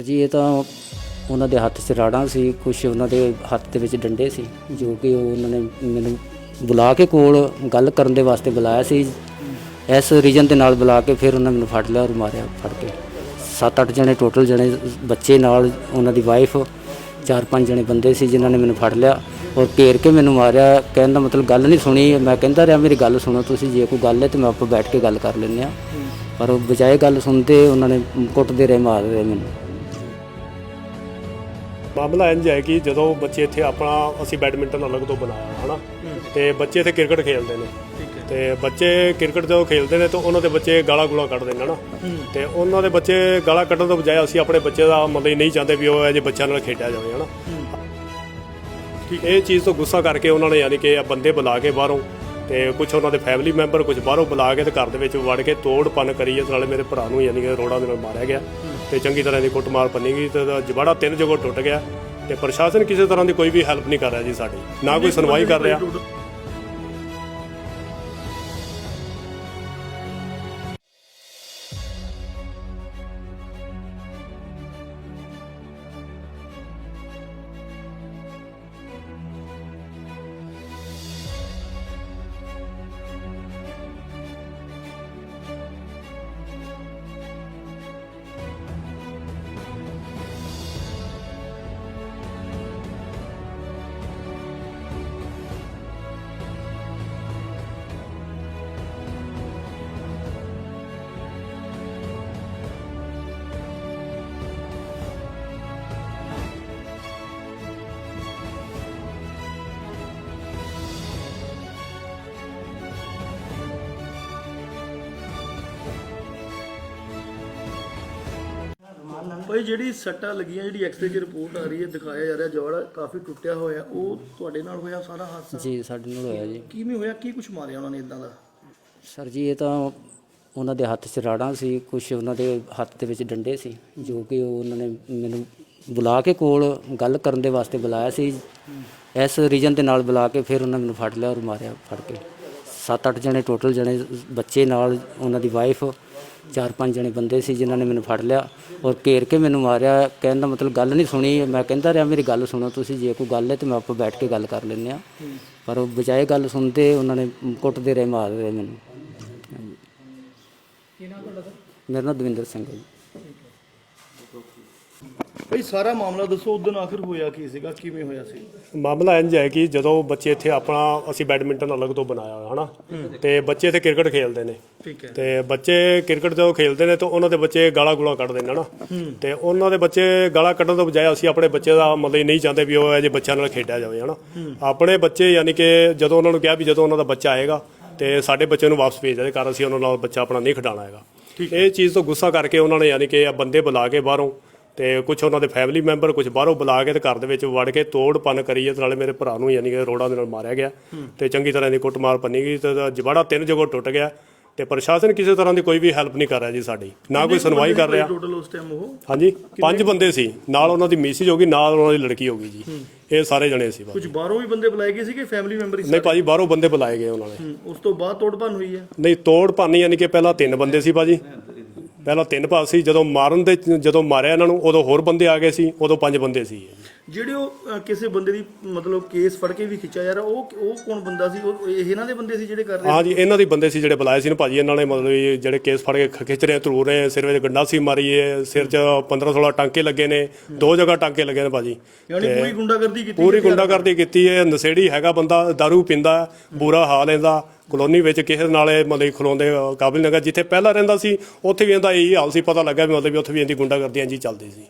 ਜੀ, ਇਹ ਤਾਂ ਉਹਨਾਂ ਦੇ ਹੱਥ 'ਚ ਰਾੜਾਂ ਸੀ ਕੁਝ ਉਹਨਾਂ ਦੇ ਹੱਥ ਦੇ ਵਿੱਚ ਡੰਡੇ ਸੀ, ਜੋ ਕਿ ਉਹ ਉਹਨਾਂ ਨੇ ਮੈਨੂੰ ਬੁਲਾ ਕੇ ਕੋਲ ਗੱਲ ਕਰਨ ਦੇ ਵਾਸਤੇ ਬੁਲਾਇਆ ਸੀ। ਇਸ ਰੀਜਨ ਦੇ ਨਾਲ ਬੁਲਾ ਕੇ ਫਿਰ ਉਹਨਾਂ ਮੈਨੂੰ ਫੜ ਲਿਆ ਔਰ ਮਾਰਿਆ ਫੜ ਕੇ। 7-8 ਜਣੇ ਟੋਟਲ ਜਣੇ ਬੱਚੇ ਨਾਲ ਉਹਨਾਂ ਦੀ ਵਾਈਫ, ਚਾਰ ਪੰਜ ਜਣੇ ਬੰਦੇ ਸੀ ਜਿਨ੍ਹਾਂ ਨੇ ਮੈਨੂੰ ਫੜ ਲਿਆ ਔਰ ਘੇਰ ਕੇ ਮੈਨੂੰ ਮਾਰਿਆ। ਕਹਿਣ ਦਾ ਮਤਲਬ ਗੱਲ ਨਹੀਂ ਸੁਣੀ। ਮੈਂ ਕਹਿੰਦਾ ਰਿਹਾ, ਮੇਰੀ ਗੱਲ ਸੁਣੋ ਤੁਸੀਂ, ਜੇ ਕੋਈ ਗੱਲ ਹੈ ਤੇ ਮੈਂ ਆਪਾਂ ਬੈਠ ਕੇ ਗੱਲ ਕਰ ਲੈਂਦੇ ਆ ਪਰ ਉਹ ਬਜਾਏ ਗੱਲ ਸੁਣਦੇ, ਉਹਨਾਂ ਨੇ ਕੁੱਟਦੇ ਰਹੇ, ਮਾਰਦੇ ਰਹੇ ਮੈਨੂੰ। ਮਾਮਲਾ ਇੰਜ ਹੈ ਕਿ ਜਦੋਂ ਬੱਚੇ ਇੱਥੇ ਆਪਣਾ ਅਸੀਂ ਬੈਡਮਿੰਟਨ ਅਲੱਗ ਤੋਂ ਬਣਾਇਆ ਹਨਾ? ਤੇ ਬੱਚੇ ਇੱਥੇ ਕ੍ਰਿਕਟ ਖੇਡਦੇ ਨੇ। ਤੇ ਬੱਚੇ ਕ੍ਰਿਕਟ ਜਦੋਂ ਖੇਡਦੇ ਨੇ ਤਾਂ ਉਹਨਾਂ ਦੇ ਬੱਚੇ ਗਾਲਾਂ ਗੁਲਾ ਕੱਢਦੇ ਨੇ ਹਨਾ? ਤੇ ਉਹਨਾਂ ਦੇ ਬੱਚੇ ਗਾਲਾਂ ਕੱਢਣ ਤੋਂ ਬਜਾਏ ਅਸੀਂ ਆਪਣੇ ਬੱਚੇ ਦਾ ਮਤਲਬ ਨਹੀਂ ਚਾਹੁੰਦੇ ਵੀ ਉਹ ਇਹ ਜਿਹੇ ਬੱਚਿਆਂ ਨਾਲ ਖੇਡਿਆ ਜਾਵੇ ਹਨਾ? ਇਹ ਚੀਜ਼ ਤੋਂ ਗੁੱਸਾ ਕਰਕੇ ਉਹਨਾਂ ਨੇ ਯਾਨੀ ਕਿ ਇਹ ਬੰਦੇ ਬੁਲਾ ਕੇ ਬਾਹਰੋਂ ਤੇ ਕੁਝ ਉਹਨਾਂ ਦੇ ਫੈਮਿਲੀ ਮੈਂਬਰ ਕੁਝ ਬਾਹਰੋਂ ਬੁਲਾ ਕੇ ਤੇ ਘਰ ਦੇ ਵਿੱਚ ਵੜ ਕੇ ਤੋੜ ਪੰਨ ਕਰੀ ਇਸ ਨਾਲੇ ਮੇਰੇ ਭਰਾ ਨੂੰ ਯਾਨੀ ਕਿ ਰੋੜਾਂ ਦੇ ਨਾਲ ਮਾਰਿਆ ਗਿਆ। ਤੇ ਚੰਗੀ ਤਰ੍ਹਾਂ ਦੀ ਕੁੱਟਮਾਰ ਪੰਨੀ ਗਈ ਤੇ ਉਹਦਾ ਤਿੰਨ ਜਗ੍ਹਾ ਟੁੱਟ ਗਿਆ ਤੇ ਪ੍ਰਸ਼ਾਸਨ ਕਿਸੇ ਤਰ੍ਹਾਂ ਦੀ ਕੋਈ ਵੀ ਹੈਲਪ ਨਹੀਂ ਕਰ ਰਿਹਾ ਜੀ ਸਾਡੀ ਨਾ ਕੋਈ ਸੁਣਵਾਈ ਕਰ ਰਿਹਾ। ਭਾਈ ਜਿਹੜੀ ਸੱਟਾਂ ਲੱਗੀਆਂ ਜਿਹੜੀ ਐਕਸਰੇ ਦੀ ਰਿਪੋਰਟ ਆ ਰਹੀ ਹੈ ਦਿਖਾਇਆ ਜਾ ਰਿਹਾ ਜੋੜਾ ਕਾਫੀ ਟੁੱਟਿਆ ਹੋਇਆ ਉਹ ਤੁਹਾਡੇ ਨਾਲ ਹੋਇਆ ਸਾਰਾ ਹਾਦਸਾ? ਜੀ ਸਾਡੇ ਨਾਲ ਹੋਇਆ ਜੀ। ਕਿਵੇਂ ਹੋਇਆ? ਕੀ ਕੁਝ ਮਾਰਿਆ ਉਹਨਾਂ ਨੇ ਇਦਾਂ ਦਾ? ਸਰ ਜੀ ਇਹ ਤਾਂ ਉਹਨਾਂ ਦੇ ਹੱਥ 'ਚ ਰਾੜਾਂ ਸੀ ਕੁਝ ਉਹਨਾਂ ਦੇ ਹੱਥ ਦੇ ਵਿੱਚ ਡੰਡੇ ਸੀ ਜੋ ਕਿ ਉਹ ਉਹਨਾਂ ਨੇ ਮੈਨੂੰ ਬੁਲਾ ਕੇ ਕੋਲ ਗੱਲ ਕਰਨ ਦੇ ਵਾਸਤੇ ਬੁਲਾਇਆ ਸੀ। ਇਸ ਰੀਜਨ ਦੇ ਨਾਲ ਬੁਲਾ ਕੇ ਫਿਰ ਉਹਨਾਂ ਮੈਨੂੰ ਫੜ ਲਿਆ ਔਰ ਮਾਰਿਆ ਫੜ ਕੇ। 7-8 ਜਣੇ ਟੋਟਲ ਜਣੇ ਬੱਚੇ ਨਾਲ ਉਹਨਾਂ ਦੀ ਵਾਈਫ ਚਾਰ ਪੰਜ ਜਣੇ ਬੰਦੇ ਸੀ ਜਿਨ੍ਹਾਂ ਨੇ ਮੈਨੂੰ ਫੜ ਲਿਆ ਔਰ ਘੇਰ ਕੇ ਮੈਨੂੰ ਮਾਰਿਆ। ਕਹਿਣ ਦਾ ਮਤਲਬ ਗੱਲ ਨਹੀਂ ਸੁਣੀ। ਮੈਂ ਕਹਿੰਦਾ ਰਿਹਾ ਮੇਰੀ ਗੱਲ ਸੁਣੋ ਤੁਸੀਂ ਜੇ ਕੋਈ ਗੱਲ ਹੈ ਤੇ ਮੈਂ ਆਪਾਂ ਬੈਠ ਕੇ ਗੱਲ ਕਰ ਲੈਂਦੇ ਆ ਪਰ ਉਹ ਬਜਾਏ ਗੱਲ ਸੁਣਦੇ ਉਹਨਾਂ ਨੇ ਕੁੱਟਦੇ ਰਹੇ ਮਾਰਦੇ ਰਹੇ ਮੈਨੂੰ। ਮੇਰਾ ਨਾਮ ਦਵਿੰਦਰ ਸਿੰਘ ਹੈ ਜੀ। ਭਾਈ ਸਾਰਾ ਮਾਮਲਾ ਦੱਸੋ ਉਦੋਂ ਆਖਿਰ ਹੋਇਆ ਕੀ ਸੀਗਾ ਕਿਵੇਂ ਹੋਇਆ ਸੀ? ਮਾਮਲਾ ਇੰਜ ਹੈ ਕਿ ਜਦੋਂ ਬੱਚੇ ਇੱਥੇ ਆਪਣਾ ਅਸੀਂ ਬੈਡਮਿੰਟਨ ਅਲੱਗ ਤੋਂ ਬਣਾਇਆ ਹੋਇਆ ਹਨਾ ਤੇ ਬੱਚੇ ਇੱਥੇ ਕ੍ਰਿਕਟ ਖੇਡਦੇ ਨੇ। ਠੀਕ ਹੈ। ਤੇ ਬੱਚੇ ਕ੍ਰਿਕਟ ਜਦੋਂ ਖੇਡਦੇ ਨੇ ਤਾਂ ਉਹਨਾਂ ਦੇ ਬੱਚੇ ਗਾਲਾਂ ਗੁਲਾ ਕੱਢਦੇ ਨੇ ਹਨਾ? ਤੇ ਉਹਨਾਂ ਦੇ ਬੱਚੇ ਗਾਲਾਂ ਕੱਢਣ ਤੋਂ ਬਜਾਏ ਅਸੀਂ ਆਪਣੇ ਬੱਚੇ ਦਾ ਮਤਲਬ ਨਹੀਂ ਚਾਹੁੰਦੇ ਵੀ ਉਹ ਇਹ ਜਿਹੇ ਬੱਚਿਆਂ ਨਾਲ ਖੇਡਿਆ ਜਾਵੇ ਹਨਾ? ਆਪਣੇ ਬੱਚੇ ਯਾਨੀ ਕਿ ਜਦੋਂ ਉਹਨਾਂ ਨੂੰ ਕਿਹਾ ਵੀ ਜਦੋਂ ਉਹਨਾਂ ਦਾ ਬੱਚਾ ਆਏਗਾ ਤੇ ਸਾਡੇ ਬੱਚੇ ਨੂੰ ਵਾਪਸ ਭੇਜ ਦੇ ਕਾਰਨ ਅਸੀਂ ਉਹਨਾਂ ਨਾਲ ਬੱਚਾ ਆਪਣਾ ਨਹੀਂ ਖਿਡਾਉਣਾ ਹੈਗਾ। ਇਹ ਚੀਜ਼ ਤੋਂ ਗੁੱਸਾ ਕਰਕੇ ਉਹਨਾਂ ਨੇ ਯਾਨੀ ਕਿ ਬੰਦੇ ਬੁਲਾ ਕੇ ਬਾਹਰੋਂ ਤੇ ਕੁਝ ਉਹਨਾਂ ਦੇ ਫੈਮਿਲੀ ਮੈਂਬਰ ਕੁਝ ਬਾਹਰੋਂ ਬੁਲਾ ਕੇ ਤੇ ਘਰ ਦੇ ਵਿੱਚ ਵੜ ਕੇ ਤੋੜ ਪੰਨ ਕਰੀ ਇਸ ਨਾਲੇ ਮੇਰੇ ਭਰਾ ਨੂੰ ਯਾਨੀ ਕਿ ਰੋੜਾਂ ਦੇ ਨਾਲ ਮਾਰਿਆ ਗਿਆ। ਤੇ ਚੰਗੀ ਤਰ੍ਹਾਂ ਦੀ ਕੁੱਟਮਾਰ ਪੰਨੀ ਗਈ ਤੇ ਜਵਾੜਾ ਤਿੰਨ ਜਗ੍ਹਾ ਟੁੱਟ ਗਿਆ ਤੇ ਪ੍ਰਸ਼ਾਸਨ ਕਿਸੇ ਤਰ੍ਹਾਂ ਦੀ ਕੋਈ ਵੀ ਹੈਲਪ ਨਹੀਂ ਕਰ ਰਿਹਾ ਜੀ ਸਾਡੀ। ਨਾ ਕੋਈ ਸੁਣਵਾਈ ਕਰ ਰਿਹਾ। ਟੋਟਲ ਉਸ ਟਾਈਮ ਉਹ? ਹਾਂਜੀ ਪੰਜ ਬੰਦੇ ਸੀ। ਨਾਲ ਉਹਨਾਂ ਦੀ ਮਿਸਿਜ ਹੋ ਗਈ ਨਾਲ ਉਹਨਾਂ ਦੀ ਲੜਕੀ ਹੋ ਗਈ ਜੀ। ਇਹ ਸਾਰੇ ਜਣੇ ਸੀ ਕੁਝ ਬਾਹਰੋਂ ਵੀ ਬੰਦੇ ਬੁਲਾਏ ਗਏ ਸੀਗੇ ਫੈਮਿਲੀ ਮੈਂਬਰ ਹੀ ਨਹੀਂ ਭਾਜੀ ਬਾਹਰੋਂ ਬੰਦੇ ਬੁਲਾਏ ਗਏ ਉਹਨਾਂ ਨੇ। ਹੂੰ, ਉਸ ਤੋਂ ਬਾਅਦ ਤੋੜ ਭੰਨ ਹੋਈ ਹੈ? ਨਹੀਂ ਤੋੜ ਭੰਨ ਯਾਨੀ ਕਿ ਪਹਿਲਾਂ ਤਿੰਨ ਬੰਦੇ ਸੀ ਭਾਜੀ। ਪਹਿਲਾਂ ਤਿੰਨ ਭਾਗ ਸੀ ਜਦੋਂ ਮਾਰਨ ਦੇ ਜਦੋਂ ਮਾਰਿਆ ਇਹਨਾਂ ਨੂੰ ਉਦੋਂ ਹੋਰ ਬੰਦੇ ਆ ਗਏ ਸੀ ਉਦੋਂ ਪੰਜ ਬੰਦੇ ਸੀ। ਜਿਹੜੇ ਉਹ ਅ, ਕਿਸੇ ਬੰਦੇ ਦੀ ਮਤਲਬ ਕੇਸ ਫੜ ਕੇ ਵੀ ਖਿੱਚਿਆ ਰਿਹਾ ਉਹ ਉਹ ਕੌਣ ਬੰਦਾ ਸੀ? ਉਹ ਇਹ ਇਹਨਾਂ ਦੇ ਬੰਦੇ ਸੀ ਜਿਹੜੇ ਕਰ ਰਹੇ? ਹਾਂ ਜੀ ਇਹਨਾਂ ਦੀ ਬੰਦੇ ਸੀ ਜਿਹੜੇ ਬੁਲਾਏ ਸੀ ਨਾ ਭਾਜੀ ਇਹਨਾਂ ਨੇ ਮਤਲਬ ਇਹ ਜਿਹੜੇ ਕੇਸ ਫੜ ਕੇ ਖ- ਖਿੱਚ ਰਹੇ ਧਰੂ ਰਹੇ ਸਿਰ ਵਿੱਚ ਗੰਡਾਸੀ ਮਾਰੀ ਹੈ ਸਿਰ 'ਚ 15 16 ਟਾਂਕੇ ਲੱਗੇ ਨੇ ਦੋ ਜਗ੍ਹਾ ਟਾਂਕੇ ਲੱਗੇ ਨੇ ਭਾਜੀ। ਯਾਨੀ ਪੂਰੀ ਗੁੰਡਾਗਰਦੀ ਕੀਤੀ ਪੂਰੀ ਗੁੰਡਾਗਰਦੀ ਕੀਤੀ ਹੈ ਨਸ਼ੇੜੀ ਹੈਗਾ ਬੰਦਾ दारू ਪੀਂਦਾ ਬੁਰਾ ਹਾਲ ਇਹਦਾ। ਕਲੋਨੀ ਵਿੱਚ ਕਿਸੇ ਨਾਲ ਇਹ ਮਤਲਬ ਖਲੋਂਦੇ ਕਾਬਿਲ ਨਗਰ ਜਿੱਥੇ ਪਹਿਲਾਂ ਰਹਿੰਦਾ ਸੀ ਉੱਥੇ ਵੀ ਇਹਦਾ ਇਹੀ ਹਾਲ ਸੀ ਪਤਾ ਲੱਗਾ ਵੀ ਮਤਲਬ ਵੀ ਉੱਥੇ ਵੀ ਇਹਦੀ ਗੁੰਡਾਗਰਦੀ ਇੰਜੀ ਚੱਲਦੀ ਸੀ।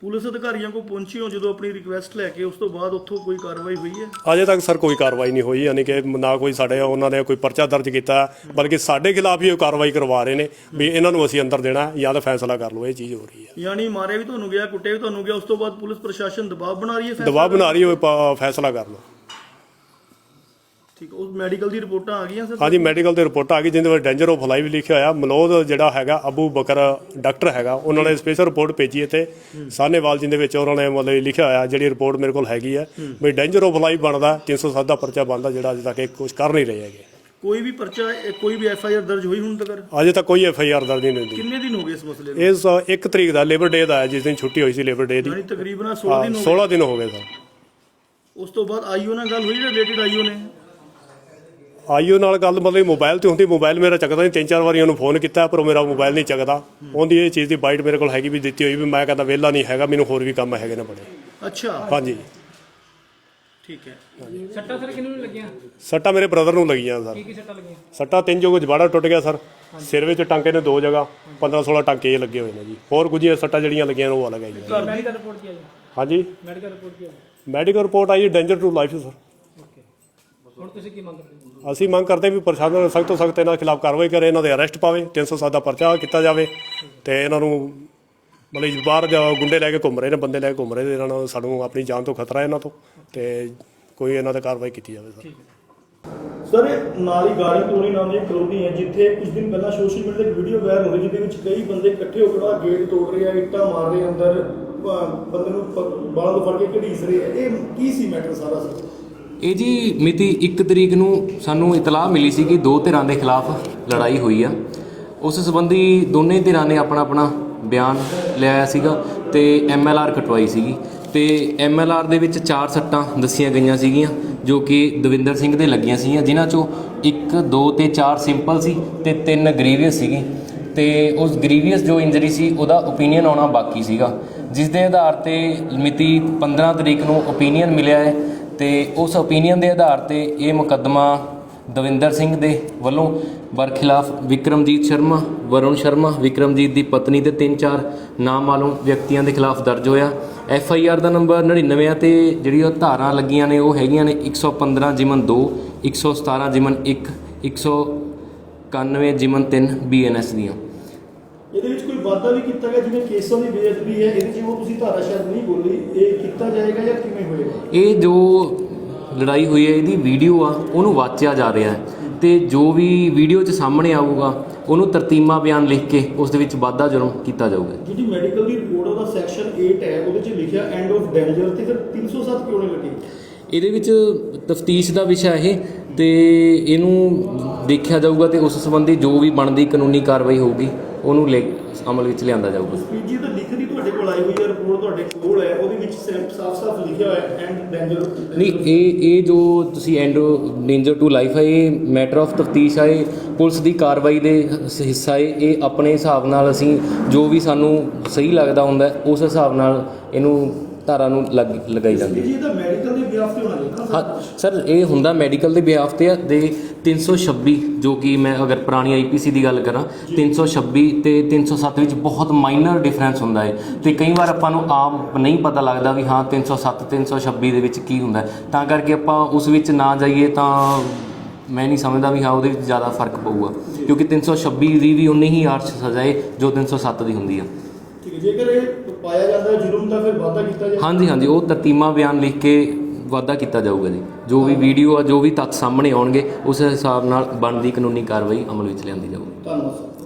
ਪੁਲਿਸ ਅਧਿਕਾਰੀਆਂ ਕੋ ਪਹੁੰਚੀ ਹੋ ਜਦੋਂ ਆਪਣੀ ਰਿਕੁਐਸਟ ਲੈ ਕੇ ਉਸ ਤੋਂ ਬਾਅਦ ਉੱਥੋਂ ਕੋਈ ਕਾਰਵਾਈ ਹੋਈ ਹੈ? ਅਜੇ ਤੱਕ ਸਰ ਕੋਈ ਕਾਰਵਾਈ ਨਹੀਂ ਹੋਈ ਯਾਨੀ ਕਿ ਨਾ ਕੋਈ ਸਾਡੇ ਉਹਨਾਂ ਨੇ ਕੋਈ ਪਰਚਾ ਦਰਜ ਕੀਤਾ ਬਲਕਿ ਸਾਡੇ ਖਿਲਾਫ ਹੀ ਉਹ ਕਾਰਵਾਈ ਕਰਵਾ ਰਹੇ ਨੇ ਵੀ ਇਹਨਾਂ ਨੂੰ ਅਸੀਂ ਅੰਦਰ ਦੇਣਾ ਜਾਂ ਤਾਂ ਫੈਸਲਾ ਕਰ ਲਓ ਇਹ ਚੀਜ਼ ਹੋ ਰਹੀ ਹੈ। ਯਾਨੀ ਮਾਰਿਆ ਵੀ ਤੁਹਾਨੂੰ ਗਿਆ ਕੁੱਟਿਆ ਵੀ ਤੁਹਾਨੂੰ ਗਿਆ ਉਸ ਤੋਂ ਬਾਅਦ ਪੁਲਿਸ ਪ੍ਰਸ਼ਾਸਨ ਦਬਾਅ ਬਣਾ ਰਹੀ ਹੈ ਫੈਸਲਾ ਦਬਾਅ ਬਣਾ ਰਹੀ ਪ- ਫੈਸਲਾ ਕਰ ਲਓ। ਠੀਕ ਉਸ ਮੈਡੀਕਲ ਦੀ ਰਿਪੋਰਟਾਂ ਆ ਗਈਆਂ ਸਰ? ਹਾਂਜੀ ਮੈਡੀਕਲ ਤੇ ਰਿਪੋਰਟ ਆ ਗਈ ਜਿਹਦੇ ਵਿੱਚ ਡੇਂਜਰ ਆਫ ਲਾਈਫ ਲਿਖਿਆ ਹੋਇਆ। ਮਨੋਦ ਜਿਹੜਾ ਹੈਗਾ ਅਬੂ ਬਕਰ ਡਾਕਟਰ ਹੈਗਾ ਉਹਨਾਂ ਨੇ ਸਪੈਸ਼ਲ ਰਿਪੋਰਟ ਭੇਜੀ ਇੱਥੇ। ਸਾਹਨੇਵਾਲ ਜਿਹਦੇ ਵਿੱਚ ਉਹਨਾਂ ਨੇ ਮਤਲਬ ਲਿਖਿਆ ਹੋਇਆ ਜਿਹੜੀ ਰਿਪੋਰਟ ਮੇਰੇ ਕੋਲ ਹੈਗੀ ਹੈ। ਵੀ ਡੇਂਜਰ ਆਫ ਲਾਈਫ ਬਣਦਾ 307 ਦਾ ਪਰਚਾ ਬਣਦਾ ਜਿਹੜਾ ਅਜੇ ਤੱਕ ਇਹ ਕੁਝ ਕਰ ਨਹੀਂ ਰਹੇ ਹੈਗੇ। ਕੋਈ ਵੀ ਪਰਚਾ ਇਹ ਕੋਈ ਵੀ ਐਫ ਆਈ ਆਰ ਦਰਜ ਹੋਈ ਹੁਣ ਤੱਕ? ਅਜੇ ਤੱਕ ਕੋਈ ਐਫ ਆਈ ਆਰ ਦਰਜ ਨਹੀਂ ਹੁੰਦੀ। ਕਿੰਨੇ ਦਿਨ ਹੋ ਗਏ ਇਸ ਮਸਲੇ ਨੂੰ? ਇਸ 1 ਤਰੀਕ ਦਾ ਲੇਬਰ ਡੇ ਦਾ ਹੈ ਜਿਸ ਦਿਨ ਛੁੱਟੀ ਹੋਈ ਸੀ ਲੇਬਰ ਡੇ ਦੀ। ਯਾਨੀ ਤਕਰੀਬਨ 16 ਹਾਂ, ਦਿਨ ਹੋ 16 ਦਿਨ ਹੋ ਗਏ ਸਰ। ਉਸ ਤੋਂ ਬਾਅਦ ਆਈਓ ਨਾਲ ਗੱਲ ਹੋਈ ਰਿਲੇਟਡ ਆਈਓ ਨੇ? ਆਈਓ ਨਾਲ ਗੱਲ ਮਤਲਬ ਮੋਬਾਈਲ ਤੇ ਹੁੰਦੀ ਮੋਬਾਈਲ ਮੇਰਾ ਚੱਕਦਾ ਨਹੀਂ ਤਿੰਨ ਚਾਰ ਵਾਰੀ ਉਹਨੂੰ ਫੋਨ ਕੀਤਾ ਪਰ ਉਹ ਮੇਰਾ ਮੋਬਾਈਲ ਨਹੀਂ ਚੱਕਦਾ। ਉਹਦੀ ਇਹ ਚੀਜ਼ ਦੀ ਬਾਈਟ ਮੇਰੇ ਕੋਲ ਹੈਗੀ ਵੀ ਦਿੱਤੀ ਹੋਈ ਵੀ ਮੈਂ ਕਹਿੰਦਾ ਵਿਹਲਾ ਨਹੀਂ ਹੈਗਾ ਮੈਨੂੰ ਹੋਰ ਵੀ ਕੰਮ ਹੈਗੇ ਨੇ ਬੜੇ। ਅੱਛਾ। ਹਾਂਜੀ। ਠੀਕ ਹੈ। ਸੱਟਾਂ ਸਰ ਕਿਹਨੂੰ ਨੀ ਲੱਗੀਆਂ? ਸੱਟਾਂ ਮੇਰੇ ਬ੍ਰਦਰ ਨੂੰ ਲੱਗੀਆਂ ਸਰ। ਕੀ ਕੀ ਸੱਟਾਂ ਲੱਗੀਆਂ? ਸੱਟਾਂ ਤਿੰਨ ਜਗ੍ਹਾ ਜਵਾੜਾ ਟੁੱਟ ਗਿਆ ਸਰ। ਸਿਰ ਵਿੱਚ ਟਾਂਕੇ ਨੇ ਦੋ ਜਗ੍ਹਾ 15 16 ਟਾਂਕੇ ਇਹ ਲੱਗੇ ਹੋਏ ਨੇ ਜੀ। ਹੋਰ ਕੁਝ ਇਹ ਸੱਟਾਂ ਜਿਹੜੀਆਂ ਲੱਗੀਆਂ ਨੇ ਉਹ ਅਲੱਗ ਹੈ ਜੀ ਮੈਡੀਕਲ ਰਿਪੋਰਟ ਕੀ ਆਈ? ਹਾਂਜੀ। ਮੈਡੀਕਲ ਰਿਪੋਰਟ ਕੀ ਆਈ? ਮੈਡੀਕਲ ਰਿਪੋਰਟ ਆਈ ਡੇਂਜਰ ਟੂ ਲਾਈਫ ਸਰ। ਹੁਣ ਤੁਸੀਂ ਕੀ ਮੰਗ ਕਰਦੇ ਹੋ? ਅਸੀਂ ਮੰਗ ਕਰਦੇ ਹਾਂ ਵੀ ਪ੍ਰਸ਼ਾਸਨ ਸਖਤ ਤੋਂ ਸਖਤ ਇਹਨਾਂ ਦੇ ਖਿਲਾਫ ਕਾਰਵਾਈ ਕਰੇ ਇਹਨਾਂ ਦੇ ਅਰੈਸਟ ਪਾਵੇ 307 ਦਾ ਪਰਚਾ ਕੀਤਾ ਜਾਵੇ ਤੇ ਇਹਨਾਂ ਨੂੰ ਮਤਲਬ ਬਾਹਰ ਜਾ ਗੁੰਡੇ ਲੈ ਕੇ ਘੁੰਮ ਰਹੇ ਨੇ ਬੰਦੇ ਲੈ ਕੇ ਘੁੰਮ ਰਹੇ ਨੇ ਇਹਨਾਂ ਨਾਲ ਸਾਨੂੰ ਆਪਣੀ ਜਾਨ ਤੋਂ ਖਤਰਾ ਹੈ ਇਹਨਾਂ ਤੋਂ ਤੇ ਕੋਈ ਇਹਨਾਂ ਤੇ ਕਾਰਵਾਈ ਕੀਤੀ ਜਾਵੇ ਸਰ। ਸਰ ਨਾਲ ਹੀ ਗਾਰਡਨ ਕਲੋਨੀ ਨਾਮ ਦੀ ਕਲੋਨੀ ਹੈ ਜਿੱਥੇ ਕੁਝ ਦਿਨ ਪਹਿਲਾਂ ਸੋਸ਼ਲ ਮੀਡੀਆ ਤੇ ਇੱਕ ਵੀਡੀਓ ਵਾਇਰਲ ਹੋਈ ਜਿਹਦੇ ਵਿੱਚ ਕਈ ਬੰਦੇ ਇਕੱਠੇ ਹੋ ਕੇ ਉਹਦਾ ਗੇਟ ਤੋੜ ਰਹੇ ਆ ਇੱਟਾਂ ਮਾਰ ਰਹੇ ਅੰਦਰ ਬੰਦੇ ਨੂੰ ਬਾਲਾਂ ਤੋਂ ਫੜ ਕੇ ਘੜੀਸ ਰਹੇ ਆ। ਇਹ ਕੀ ਸੀ ਮੈਟਰ ਸਾਰਾ ਸਰ? ਇਹ ਜੀ ਮਿਤੀ 1 ਤਰੀਕ ਨੂੰ ਸਾਨੂੰ ਇਤਲਾਹ ਮਿਲੀ ਸੀ ਕਿ ਦੋ ਧਿਰਾਂ ਦੇ ਖਿਲਾਫ ਲੜਾਈ ਹੋਈ ਆ। ਉਸ ਸੰਬੰਧੀ ਦੋਨੇ ਧਿਰਾਂ ਨੇ ਆਪਣਾ ਆਪਣਾ ਬਿਆਨ ਲਿਆਇਆ ਸੀਗਾ ਤੇ ਐਮਐਲਆਰ ਕਟਵਾਈ ਸੀਗੀ ਤੇ ਐਮਐਲਆਰ ਦੇ ਵਿੱਚ ਚਾਰ ਸੱਟਾਂ ਦੱਸੀਆਂ ਗਈਆਂ ਸੀਗੀਆਂ, ਜੋ ਕਿ ਦਵਿੰਦਰ ਸਿੰਘ ਦੇ ਲੱਗੀਆਂ ਸੀਗੀਆਂ, ਜਿਨ੍ਹਾਂ ਚੋਂ 1 2 ਤੇ 4 ਸਿੰਪਲ ਸੀ ਤੇ 3 ਗ੍ਰੀਵੀਅਸ ਸੀਗੀ। ਤੇ ਉਸ ਗ੍ਰੀਵੀਅਸ ਜੋ ਇੰਜਰੀ ਸੀ, ਉਹਦਾ ਓਪੀਨੀਅਨ ਆਉਣਾ ਬਾਕੀ ਸੀਗਾ। ਜਿਸ ਦੇ ਆਧਾਰ ਤੇ ਮਿਤੀ 15 ਤਰੀਕ ਨੂੰ ਓਪੀਨੀਅਨ ਮਿਲਿਆ ਹੈ ਤੇ ਉਸ ਓਪੀਨੀਅਨ ਦੇ ਆਧਾਰ ਤੇ ਇਹ ਮੁਕੱਦਮਾ ਦਵਿੰਦਰ ਸਿੰਘ ਦੇ ਵੱਲੋਂ ਬਰਖਿਲਾਫ ਵਿਕਰਮਜੀਤ ਸ਼ਰਮਾ, ਵਰੁਣ ਸ਼ਰਮਾ, ਵਿਕਰਮਜੀਤ ਦੀ ਪਤਨੀ ਤੇ ਤਿੰਨ ਚਾਰ ਨਾਮ ਨਾਮਾਲੂਮ ਵਿਅਕਤੀਆਂ ਦੇ ਖਿਲਾਫ ਦਰਜ ਹੋਇਆ। ਐਫ ਆਈ ਆਰ ਦਾ ਨੰਬਰ 99 ਆ ਤੇ ਜਿਹੜੀ ਉਹ ਧਾਰਾਂ ਲੱਗੀਆਂ ਨੇ ਉਹ ਹੈਗੀਆਂ ਨੇ 115 ਜਿਮਨ 2 117 ਜਿਮਨ 1 191 ਜਿਮਨ 3 ਬੀ ਐਨ ਐਸ ਦੀਆਂ। ਇਹਦੇ ਵਿੱਚ ਕੋਈ ਵਾਅਦਾ ਵੀ ਕੀਤਾ ਗਿਆ ਜਿਵੇਂ ਕੇਸਾਂ ਦੀ ਬੇਅਦਬੀ ਹੈ ਇਹਦੇ ਉਹ ਤੁਸੀਂ ਧਾਰਾ ਸ਼ਾਇਦ ਨਹੀਂ ਬੋਲੀ ਇਹ ਕੀਤਾ ਜਾਏਗਾ ਜਾਂ ਕਿਵੇਂ ਹੋਏਗਾ? ਇਹ ਜੋ ਲੜਾਈ ਹੋਈ ਹੈ ਇਹਦੀ ਵੀਡੀਓ ਆ ਉਹਨੂੰ ਵਾਚਿਆ ਜਾ ਰਿਹਾ ਹੈ। ਤੇ ਜੋ ਵੀ ਵੀਡੀਓ 'ਚ ਸਾਹਮਣੇ ਆਊਗਾ ਉਹਨੂੰ ਤਰਤੀਮਾ ਬਿਆਨ ਲਿਖ ਕੇ ਉਸ ਦੇ ਵਿੱਚ ਵਾਧਾ ਜੁਰਮ ਕੀਤਾ ਜਾਊਗਾ। ਜਿਹੜੀ ਮੈਡੀਕਲ ਦੀ ਰਿਪੋਰਟ ਉਹਦਾ ਸੈਕਸ਼ਨ 8 ਹੈ ਉਹਦੇ 'ਚ ਲਿਖਿਆ ਐਂਡ ਆਫ ਡੇਂਜਰ ਤੇ ਫਿਰ 307 ਕਿਉਂ ਨਹੀਂ ਲੱਗੀ? ਇਹਦੇ ਵਿੱਚ ਤਫਤੀਸ਼ ਦਾ ਵਿਸ਼ਾ ਇਹ ਤੇ ਇਹਨੂੰ ਦੇਖਿਆ ਜਾਊਗਾ ਤੇ ਉਸ ਸੰਬੰਧੀ ਜੋ ਵੀ ਬਣਦੀ ਕਾਨੂੰਨੀ ਕਾਰਵਾਈ ਹੋਊਗੀ ਉਹਨੂੰ ਲੈ ਅਮਲ ਵਿੱਚ ਲਿਆਂਦਾ ਜਾਊਗਾ। ਪੀਜੀ ਤਾਂ ਲਿਖਦੀ ਤੁਹਾਡੇ ਕੋਲ ਆਈ ਹੋਈ ਹੈ ਰਿਪੋਰਟ ਤੁਹਾਡੇ ਕੋਲ ਹੈ ਉਹਦੇ ਵਿੱਚ ਸਾਫ਼-ਸਾਫ਼ ਲਿਖਿਆ ਹੋਇਆ ਹੈ ਐਂਡ ਡੇਂਜਰ ਨਹੀਂ ਇਹ ਇਹ ਜੋ ਤੁਸੀਂ ਐਂਡ ਡੇਂਜਰ ਟੂ ਲਾਈਫ ਹੈ ਇਹ ਮੈਟਰ ਆਫ ਤਫਤੀਸ਼ ਹੈ ਇਹ ਪੁਲਿਸ ਦੀ ਕਾਰਵਾਈ ਦੇ ਹਿ- ਹਿੱਸਾ ਹੈ ਇਹ ਆਪਣੇ ਹਿਸਾਬ ਨਾਲ ਅਸੀਂ ਜੋ ਵੀ ਸਾਨੂੰ ਸਹੀ ਲੱਗਦਾ ਹੁੰਦਾ ਹੈ, ਉਸ ਹਿਸਾਬ ਨਾਲ ਇਹਨੂੰ ਧਾਰਾ ਨੂੰ ਲੱਗ- ਲਗਾਈ ਜਾਂਦੀ ਹੈ। ਜੀ ਤੇ ਹੋਣਾ ਚਾਹੀਦਾ ਹਾਂ ਸਰ ਇਹ ਹੁੰਦਾ ਮੈਡੀਕਲ ਦੇ ਬਿਹਾਫ ਤੇ ਆ ਦੇ 326 ਜੋ ਕਿ ਮੈਂ ਅਗਰ ਪੁਰਾਣੀ ਆਈਪੀਸੀ ਦੀ ਗੱਲ ਕਰਾਂ 326 ਤੇ 307 ਵਿੱਚ ਬਹੁਤ ਮਾਈਨਰ ਡਿਫਰੈਂਸ ਹੁੰਦਾ ਹੈ। ਤੇ ਕਈ ਵਾਰ ਆਪਾਂ ਨੂੰ ਆਮ ਨਹੀਂ ਪਤਾ ਲੱਗਦਾ ਵੀ ਹਾਂ 307 326 ਦੇ ਵਿੱਚ ਕੀ ਹੁੰਦਾ। ਤਾਂ ਕਰਕੇ ਆਪਾਂ ਉਸ ਵਿੱਚ ਨਾ ਜਾਈਏ ਤਾਂ ਮੈਂ ਨਹੀਂ ਸਮਝਦਾ ਵੀ ਹਾਂ ਉਹਦੇ ਵਿੱਚ ਜ਼ਿਆਦਾ ਫ਼ਰਕ ਪਊਗਾ। ਕਿਉਂਕਿ 326 ਦੀ ਵੀ ਉਨੀ ਹੀ ਆਰਸ਼ ਸਜ਼ਾ ਹੈ ਜੋ 307 ਦੀ ਹੁੰਦੀ ਆ। ਠੀਕ ਹੈ ਜੇਕਰ ਇਹ ਪਾਇਆ ਜਾਂਦਾ ਜੁਰਮ ਤਾਂ ਫਿਰ ਵਾਅਦਾ ਕੀਤਾ ਜਾਏ। ਹਾਂਜੀ ਹਾਂਜੀ ਉਹ ਤਰਤੀਮਾ ਬਿਆਨ ਲਿਖ ਕੇ ਵਾਅਦਾ ਕੀਤਾ ਜਾਊਗਾ ਜੀ। ਜੋ ਵੀ ਵੀਡੀਓ ਆ, ਜੋ ਵੀ ਤੱਥ ਸਾਹਮਣੇ ਆਉਣਗੇ, ਉਸ ਹਿਸਾਬ ਨਾਲ ਬਣਦੀ ਕਾਨੂੰਨੀ ਕਾਰਵਾਈ ਅਮਲ ਵਿੱਚ ਲਿਆਂਦੀ ਜਾਊਗੀ। ਧੰਨਵਾਦ